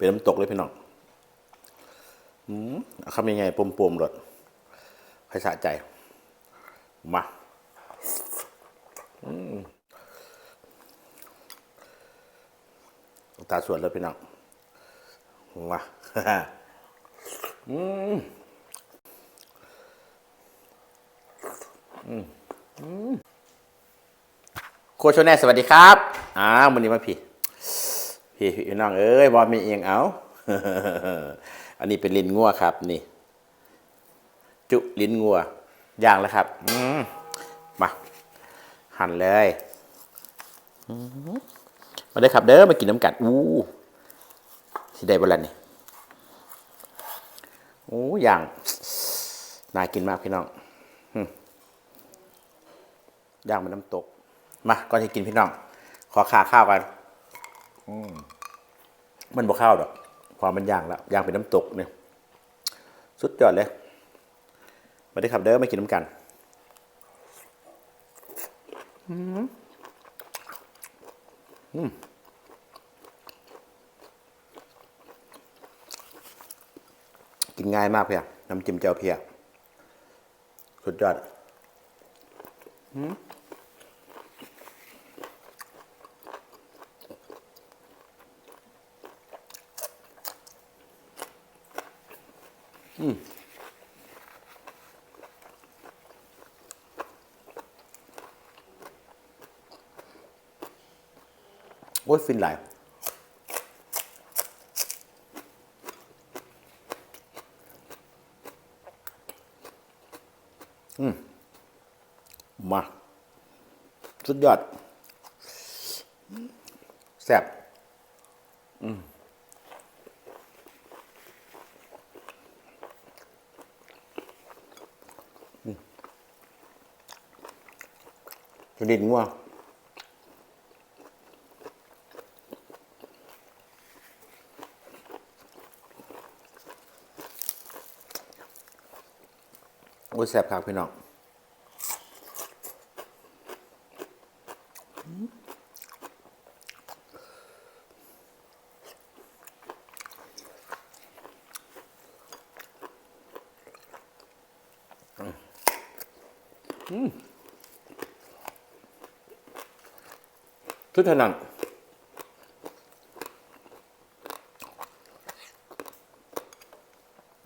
เป็นน้ำตกเลยพี่น้องอืมเอาคำยังไงปมๆรสให้สะใจ มาอืมตาสวนแล้วพี่น้องมาอืมอืมอืมโคชแน่สวัสดีครับ อ้าววันนี้มาพี่ พี่พี่น้องเอ้ยบอลมีเองเอา อันนี้เป็นลิ้นงัวครับ นี่ จุลิ้นงัวย่างแล้วครับอืมา หั่นเลยมาเด้ครับ เด้อมากินน้ำกัดอู้สิได้บลันนี่โอ้ย่างน่ากินมากพี่น้องย่างมันน้ำตก มาก่อนที่กินพี่น้อง ขอขาข้าวกันมั มันบ่ข้าวดอกพอมันย่างแล้วย่างเป็นน้ำตกเนี่ยสุดยอดเลยมาได้ครับเด้อมากินน้ำกันอืมอืมกินง่ายมากเพียน้ำจิ้มเจ้าเพียสุดยอดอืม โอ้ยฟินหลายอืม มา สุดยอดแซ่บอืมอืม ดินงัวโอ้ยแซ่บครับพี่น้องอืม ทุกท่านัง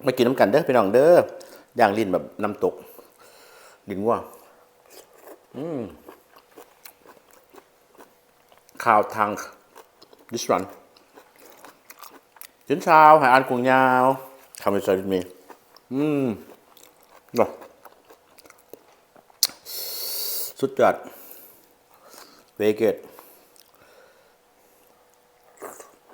มากินน้ำกันเด้อพี่น้องเด้อย่างลิ้นแบบน้ำตกลิ้นง่วงอืมข่าวทาง this one ชิ้นช้าหายอันกุงยาวคำเป็นซอยมีอืมเนาะสุดยอดเวเกตอืมอืม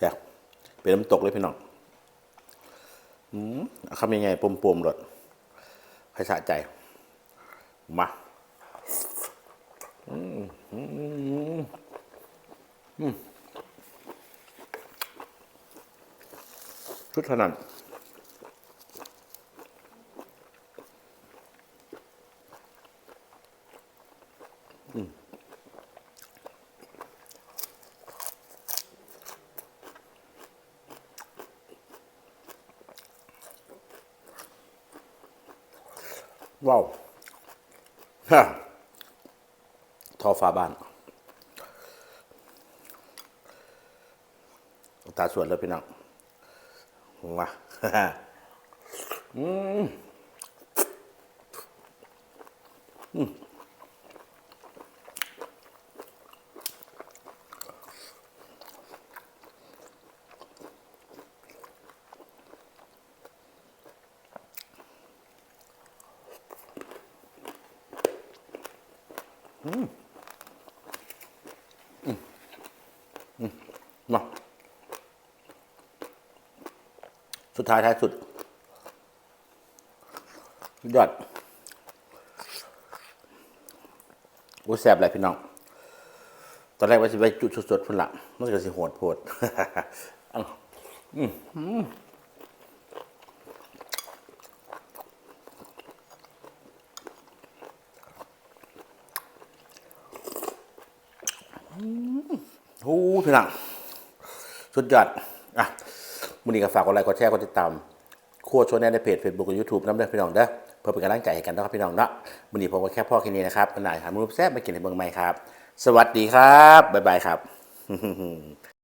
แบบเป็นน้ำตกเลยพี่น้องอืมเอาคำยังไงปมปมหลดให้สะใจ มาอืมอืมอืมชุดเท่านั้น ว้าวฮะทอฟ้าบ้านตาสวนแล้วพี่น้องมาอืมอืม มาสุดท้ายท้ายสุดยอดโอ้แซ่บเลยพี่น้อง ตอนแรกว่าจะไปจุดสดๆพุ่นละมันก็สิโหดโพดอืม โอ้พี่น้องสุดยอดอะมือนี้ก็ฝากกดไลค์กดแชร์กดติดตามครัวชวนแนในเพจ Facebook กับ YouTube น้ำเด้อพี่น้องเด้อเพื่อเป็นกำลังใจให้กันนะครับพี่น้องเนาะมือนี้ผมก็แค่พ่อแค่นี้นะครับมันหนหามือแซ่บมากินในเมืองใหม่ครับ สวัสดีครับ บ๊ายบายครับ